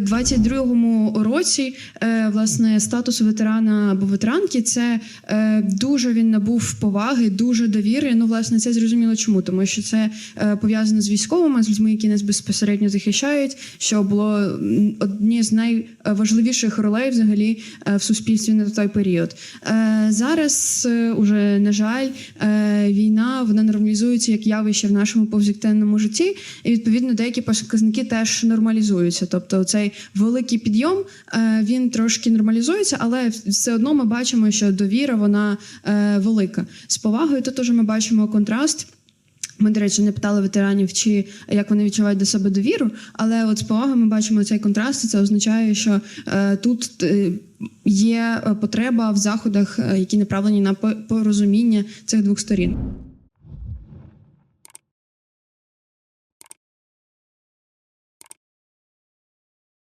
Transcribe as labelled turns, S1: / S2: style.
S1: У 22-му році е, власне статус ветерана або ветеранки це е, дуже він набув поваги, дуже довіри. Ну, власне, це зрозуміло чому, тому що це е, пов'язано з військовими, з людьми, які нас безпосередньо захищають. Що було одні з найважливіших ролей взагалі в суспільстві на той період. Зараз уже на жаль, війна вона нормалізується як явище в нашому повсякденному житті, і відповідно деякі показники теж нормалізуються. Тобто, цей великий підйом е, він трошки нормалізується, але все одно ми бачимо, що довіра вона е, велика. З повагою тут уже ми бачимо контраст. Ми, до речі, не питали ветеранів, чи як вони відчувають до себе довіру, але от з повагою ми бачимо цей контраст. і Це означає, що е, тут є потреба в заходах, які направлені на порозуміння цих двох сторін.